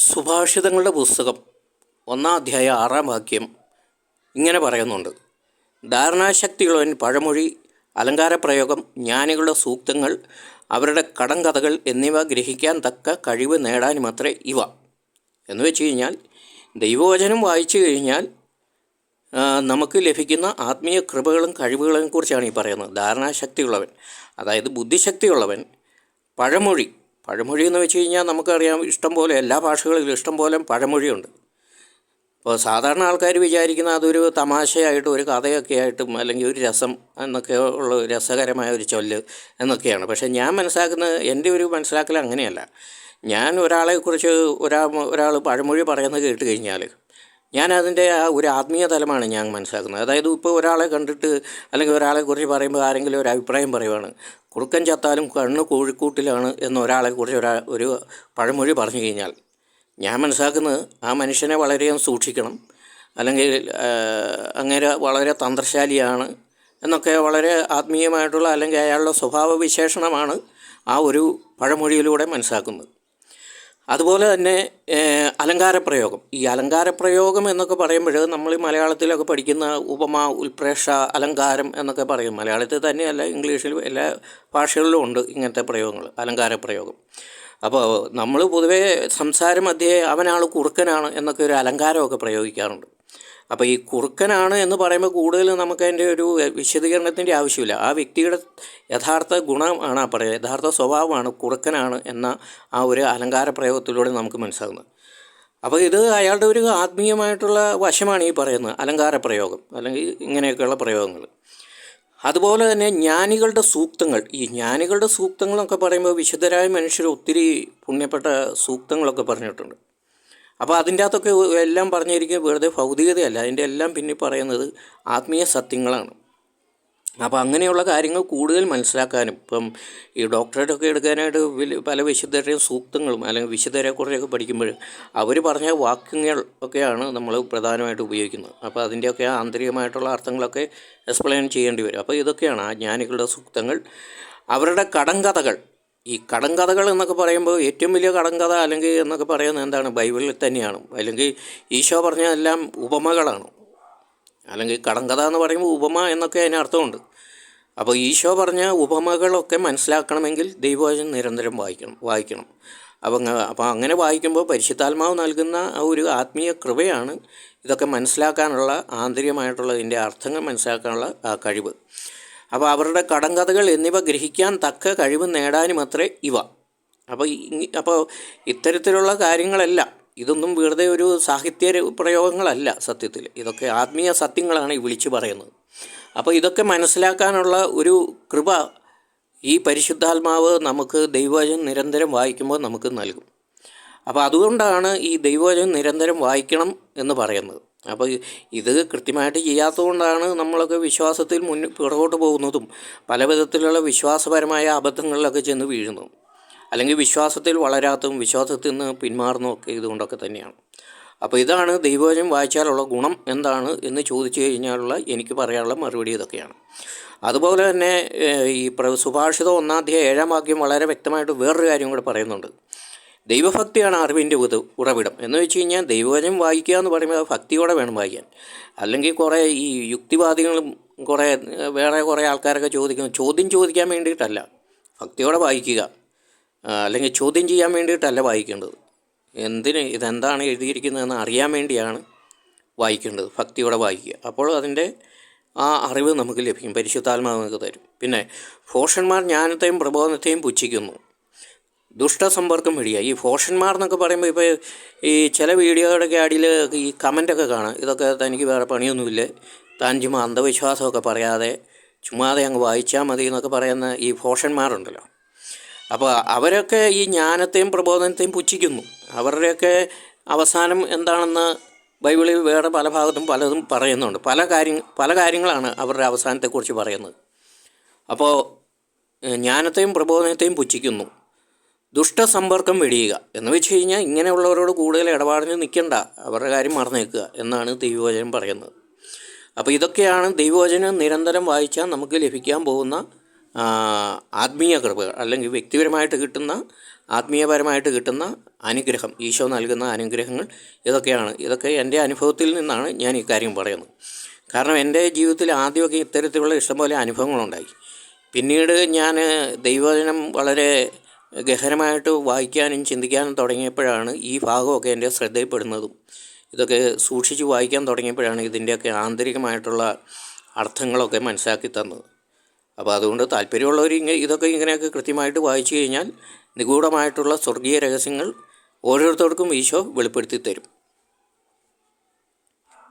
സുഭാഷിതങ്ങളുടെ പുസ്തകം ഒന്നാം അധ്യായ ആറാം വാക്യം ഇങ്ങനെ പറയുന്നുണ്ട്. ധാരണാശക്തിയുള്ളവൻ പഴമൊഴി അലങ്കാരപ്രയോഗം ജ്ഞാനികളുടെ സൂക്തങ്ങൾ അവരുടെ കടങ്കഥകൾ എന്നിവ ഗ്രഹിക്കാൻ തക്ക കഴിവ് നേടാനുമത്രേ ഇവ. എന്ന് വെച്ച് കഴിഞ്ഞാൽ ദൈവവചനം വായിച്ചു കഴിഞ്ഞാൽ നമുക്ക് ലഭിക്കുന്ന ആത്മീയ കൃപകളും കഴിവുകളെയും കുറിച്ചാണ് ഈ പറയുന്നത്. ധാരണാശക്തിയുള്ളവൻ അതായത് ബുദ്ധിശക്തിയുള്ളവൻ പഴമൊഴി പഴമൊഴി എന്ന് വെച്ച് കഴിഞ്ഞാൽ നമുക്കറിയാം ഇഷ്ടം പോലെ എല്ലാ ഭാഷകളിലും ഇഷ്ടം പോലെ പഴമൊഴിയുണ്ട്. ഇപ്പോൾ സാധാരണ ആൾക്കാർ വിചാരിക്കുന്ന അതൊരു തമാശയായിട്ടും ഒരു കഥയൊക്കെ ആയിട്ടും അല്ലെങ്കിൽ ഒരു രസം എന്നൊക്കെ ഉള്ള രസകരമായ ഒരു ചൊല്ല് എന്നൊക്കെയാണ്. പക്ഷേ ഞാൻ മനസ്സിലാക്കുന്നത് എന്റെ ഒരു മനസ്സിലാക്കൽ അങ്ങനെയല്ല. ഞാൻ ഒരാളെക്കുറിച്ച് ഒരാ ഒരാൾ പഴമൊഴി പറയുന്നത് കേട്ട് കഴിഞ്ഞാൽ ഞാൻ അതിന്റെ ആ ഒരു ആത്മീയ തലമാണ് ഞാൻ മനസ്സിലാക്കുന്നത്. അതായത് ഇപ്പോൾ ഒരാളെ കണ്ടിട്ട് അല്ലെങ്കിൽ ഒരാളെക്കുറിച്ച് പറയുമ്പോൾ ആരെങ്കിലും ഒരു അഭിപ്രായം പറയുവാണ്. കുറുക്കൻ ചത്താലും കണ്ണ് കോഴിക്കൂട്ടിലാണ് എന്നൊരാളെ കുറിച്ച് ഒരാ ഒരു പഴമൊഴി പറഞ്ഞു കഴിഞ്ഞാൽ ഞാൻ മനസ്സിലാക്കുന്നത് ആ മനുഷ്യനെ വളരെയധികം സൂക്ഷിക്കണം അല്ലെങ്കിൽ അങ്ങനെ വളരെ തന്ത്രശാലിയാണ് എന്നൊക്കെ വളരെ ആത്മീയമായിട്ടുള്ള അല്ലെങ്കിൽ അയാളുടെ സ്വഭാവ വിശേഷണമാണ് ആ ഒരു പഴമൊഴിയിലൂടെ മനസ്സിലാക്കുന്നത്. അതുപോലെ തന്നെ അലങ്കാരപ്രയോഗം. ഈ അലങ്കാരപ്രയോഗം എന്നൊക്കെ പറയുമ്പോൾ നമ്മൾ ഈ മലയാളത്തിലൊക്കെ പഠിക്കുന്ന ഉപമ ഉൽപ്രേക്ഷ അലങ്കാരം എന്നൊക്കെ പറയും. മലയാളത്തിൽ തന്നെയല്ല ഇംഗ്ലീഷിലും എല്ലാ ഭാഷകളിലും ഉണ്ട് ഇങ്ങനത്തെ പ്രയോഗങ്ങൾ അലങ്കാരപ്രയോഗം. അപ്പോൾ നമ്മൾ പൊതുവേ സംസാരം മധ്യേ അവനാൾ കുറുക്കനാണ് എന്നൊക്കെ ഒരു അലങ്കാരമൊക്കെ പ്രയോഗിക്കാറുണ്ട്. അപ്പോൾ ഈ കുറുക്കനാണ് എന്ന് പറയുമ്പോൾ കൂടുതൽ നമുക്ക് അതിന്റെ ഒരു വിശദീകരണത്തിന്റെ ആവശ്യമില്ല. ആ വ്യക്തിയുടെ യഥാർത്ഥ ഗുണമാണ് ആ പറയുക. യഥാർത്ഥ സ്വഭാവമാണ് കുറുക്കനാണ് എന്ന ആ ഒരു അലങ്കാര പ്രയോഗത്തിലൂടെ നമുക്ക് മനസ്സിലാകുന്നത്. അപ്പോൾ ഇത് അയാളുടെ ഒരു ആത്മീയമായിട്ടുള്ള വശമാണ് ഈ പറയുന്നത്. അലങ്കാര പ്രയോഗം അല്ലെങ്കിൽ ഇങ്ങനെയൊക്കെയുള്ള പ്രയോഗങ്ങൾ. അതുപോലെ തന്നെ ജ്ഞാനികളുടെ സൂക്തങ്ങൾ. ഈ ജ്ഞാനികളുടെ സൂക്തങ്ങളൊക്കെ പറയുമ്പോൾ വിശുദ്ധരായ മനുഷ്യർ ഒത്തിരി പുണ്യപ്പെട്ട സൂക്തങ്ങളൊക്കെ പറഞ്ഞിട്ടുണ്ട്. അപ്പോൾ അതിന്റെ അകത്തൊക്കെ എല്ലാം പറഞ്ഞിരിക്കുന്നത് വെറുതെ ഭൗതികതയല്ല. അതിന്റെ എല്ലാം പിന്നെ പറയുന്നത് ആത്മീയ സത്യങ്ങളാണ്. അപ്പോൾ അങ്ങനെയുള്ള കാര്യങ്ങൾ കൂടുതൽ മനസ്സിലാക്കാനും ഇപ്പം ഈ ഡോക്ടറേറ്റ് ഒക്കെ എടുക്കാനായിട്ട് പല വിശുദ്ധരുടെയും സൂക്തങ്ങളും അല്ലെങ്കിൽ വിശുദ്ധരെ കുറേയൊക്കെ പഠിക്കുമ്പോൾ അവർ പറഞ്ഞ വാക്യങ്ങൾ ഒക്കെയാണ് നമ്മൾ പ്രധാനമായിട്ട് ഉപയോഗിക്കുന്നത്. അപ്പോൾ അതിന്റെയൊക്കെ ആന്തരികമായിട്ടുള്ള അർത്ഥങ്ങളൊക്കെ എക്സ്പ്ലെയിൻ ചെയ്യേണ്ടി വരും. അപ്പോൾ ഇതൊക്കെയാണ് ആ ജ്ഞാനികളുടെ സൂക്തങ്ങൾ. അവരുടെ കടങ്കഥകൾ ഈ കടങ്കഥകൾ എന്നൊക്കെ പറയുമ്പോൾ ഏറ്റവും വലിയ കടങ്കഥ അല്ലെങ്കിൽ എന്നൊക്കെ പറയുന്നത് എന്താണ്? ബൈബിളിൽ തന്നെയാണ്. അല്ലെങ്കിൽ ഈശോ പറഞ്ഞതെല്ലാം ഉപമകളാണ്. അല്ലെങ്കിൽ കടങ്കഥ എന്ന് പറയുമ്പോൾ ഉപമ എന്നൊക്കെ അതിന് അർത്ഥമുണ്ട്. അപ്പോൾ ഈശോ പറഞ്ഞ ഉപമകളൊക്കെ മനസ്സിലാക്കണമെങ്കിൽ ദൈവവചനം നിരന്തരം വായിക്കണം വായിക്കണം. അപ്പം അപ്പോൾ അങ്ങനെ വായിക്കുമ്പോൾ പരിശുദ്ധാത്മാവ് നൽകുന്ന ആ ഒരു ആത്മീയ കൃപയാണ് ഇതൊക്കെ മനസ്സിലാക്കാനുള്ള ആന്തരികമായിട്ടുള്ള ഇതിന്റെ അർത്ഥങ്ങൾ മനസ്സിലാക്കാനുള്ള ആ കഴിവ്. അപ്പോൾ അവരുടെ കടങ്കഥകൾ എന്നിവ ഗ്രഹിക്കാൻ തക്ക കഴിവ് നേടാനുമത്രേ ഇവ. അപ്പോൾ അപ്പോൾ ഇത്തരത്തിലുള്ള കാര്യങ്ങളല്ല. ഇതൊന്നും വെറുതെ ഒരു സാഹിത്യ പ്രയോഗങ്ങളല്ല സത്യത്തിൽ. ഇതൊക്കെ ആത്മീയ സത്യങ്ങളാണ് ഈ വിളിച്ചു പറയുന്നത്. അപ്പോൾ ഇതൊക്കെ മനസ്സിലാക്കാനുള്ള ഒരു കൃപ ഈ പരിശുദ്ധാത്മാവ് നമുക്ക് ദൈവവചനം നിരന്തരം വായിക്കുമ്പോൾ നമുക്ക് നൽകും. അപ്പോൾ അതുകൊണ്ടാണ് ഈ ദൈവവചനം നിരന്തരം വായിക്കണം എന്ന് പറയുന്നത്. അപ്പോൾ ഇത് കൃത്യമായിട്ട് ചെയ്യാത്തതുകൊണ്ടാണ് നമ്മളൊക്കെ വിശ്വാസത്തിൽ മുൻ പുറകോട്ട് പോകുന്നതും പല വിധത്തിലുള്ള വിശ്വാസപരമായ അബദ്ധങ്ങളിലൊക്കെ ചെന്ന് വീഴുന്നതും അല്ലെങ്കിൽ വിശ്വാസത്തിൽ വളരാത്തതും വിശ്വാസത്തിൽ നിന്ന് പിന്മാറുന്നതും ഒക്കെ ഇതുകൊണ്ടൊക്കെ തന്നെയാണ്. അപ്പോൾ ഇതാണ് ദൈവവചനം വായിച്ചാലുള്ള ഗുണം എന്താണ് എന്ന് ചോദിച്ചു കഴിഞ്ഞാലുള്ള എനിക്ക് പറയാനുള്ള മറുപടി ഇതൊക്കെയാണ്. അതുപോലെ തന്നെ ഈ പ്ര ഒന്നാം അധ്യായം ഏഴാം വാക്യം വളരെ വ്യക്തമായിട്ട് വേറൊരു കാര്യം കൂടെ പറയുന്നുണ്ട്. ദൈവഭക്തിയാണ് അറിവിന്റെ ഉത് ഉറവിടം. എന്ന് വെച്ച് കഴിഞ്ഞാൽ ദൈവവചനം വായിക്കുക എന്ന് പറയുമ്പോൾ ഭക്തിയോടെ വേണം വായിക്കാൻ. അല്ലെങ്കിൽ കുറേ ഈ യുക്തിവാദികളും കുറേ വേറെ കുറേ ആൾക്കാരൊക്കെ ചോദിക്കുന്നു. ചോദ്യം ചോദിക്കാൻ വേണ്ടിയിട്ടല്ല. ഭക്തിയോടെ വായിക്കുക. അല്ലെങ്കിൽ ചോദ്യം ചെയ്യാൻ വേണ്ടിയിട്ടല്ല വായിക്കേണ്ടത്. എന്തിന് ഇതെന്താണ് എഴുതിയിരിക്കുന്നതെന്ന് അറിയാൻ വേണ്ടിയാണ് വായിക്കേണ്ടത്. ഭക്തിയോടെ വായിക്കുക. അപ്പോൾ അതിന്റെ ആ അറിവ് നമുക്ക് ലഭിക്കും. പരിശുദ്ധാത്മാവ് നമുക്ക് തരും. പിന്നെ ഭോഷന്മാർ ജ്ഞാനത്തെയും പ്രബോധനത്തെയും പുച്ഛിക്കുന്നു. ദുഷ്ടസമ്പർക്കം വഴിയാണ് ഈ ഫോഷന്മാർ എന്നൊക്കെ പറയുമ്പോൾ ഇപ്പോൾ ഈ ചില വീഡിയോയുടെയൊക്കെ അടിയിൽ ഈ കമന്റൊക്കെ കാണാം. ഇതൊക്കെ തനിക്ക് വേറെ പണിയൊന്നുമില്ല. താൻ ചുമ്മാ അന്ധവിശ്വാസമൊക്കെ പറയാതെ ചുമ്മാതെ അങ്ങ് വായിച്ചാൽ മതി എന്നൊക്കെ പറയുന്ന ഈ ഫോഷന്മാരുണ്ടല്ലോ. അപ്പോൾ അവരൊക്കെ ഈ ജ്ഞാനത്തെയും പ്രബോധനത്തെയും പുച്ഛിക്കുന്നു. അവരുടെയൊക്കെ അവസാനം എന്താണെന്ന് ബൈബിളിൽ വേറെ പല ഭാഗത്തും പലതും പറയുന്നുണ്ട്. പല കാര്യം പല കാര്യങ്ങളാണ് അവരുടെ അവസാനത്തെക്കുറിച്ച് പറയുന്നത്. അപ്പോൾ ജ്ഞാനത്തെയും പ്രബോധനത്തെയും പുച്ഛിക്കുന്നു. ദുഷ്ടസമ്പർക്കം വെടിയുക എന്ന് വെച്ച് കഴിഞ്ഞാൽ ഇങ്ങനെയുള്ളവരോട് കൂടുതൽ ഇടപാടിന് നിൽക്കണ്ട. അവരുടെ കാര്യം മറന്നേക്കുക എന്നാണ് ദൈവവചനം പറയുന്നത്. അപ്പോൾ ഇതൊക്കെയാണ് ദൈവവചനം നിരന്തരം വായിച്ചാൽ നമുക്ക് ലഭിക്കാൻ പോകുന്ന ആത്മീയ കൃപകൾ അല്ലെങ്കിൽ വ്യക്തിപരമായിട്ട് കിട്ടുന്ന ആത്മീയപരമായിട്ട് കിട്ടുന്ന അനുഗ്രഹം ഈശോ നൽകുന്ന അനുഗ്രഹങ്ങൾ ഇതൊക്കെയാണ്. ഇതൊക്കെ എന്റെ അനുഭവത്തിൽ നിന്നാണ് ഞാൻ ഈ കാര്യം പറയുന്നത്. കാരണം എന്റെ ജീവിതത്തിൽ ആദ്യമൊക്കെ ഇത്തരത്തിലുള്ള ഇഷ്ടംപോലെ അനുഭവങ്ങളുണ്ടായി. പിന്നീട് ഞാൻ ദൈവവചനം വളരെ ഗഹനമായിട്ട് വായിക്കാനും ചിന്തിക്കാനും തുടങ്ങിയപ്പോഴാണ് ഈ ഭാഗമൊക്കെ എന്റെ ശ്രദ്ധയിൽപ്പെടുന്നതും. ഇതൊക്കെ സൂക്ഷിച്ച് വായിക്കാൻ തുടങ്ങിയപ്പോഴാണ് ഇതിന്റെയൊക്കെ ആന്തരികമായിട്ടുള്ള അർത്ഥങ്ങളൊക്കെ മനസ്സിലാക്കി തന്നത്. അപ്പോൾ അതുകൊണ്ട് താല്പര്യമുള്ളവർ ഇങ്ങനെ ഇതൊക്കെ ഇങ്ങനെയൊക്കെ കൃത്യമായിട്ട് വായിച്ചു കഴിഞ്ഞാൽ നിഗൂഢമായിട്ടുള്ള സ്വർഗീയ രഹസ്യങ്ങൾ ഓരോരുത്തർക്കും ഈശോ വെളിപ്പെടുത്തി തരും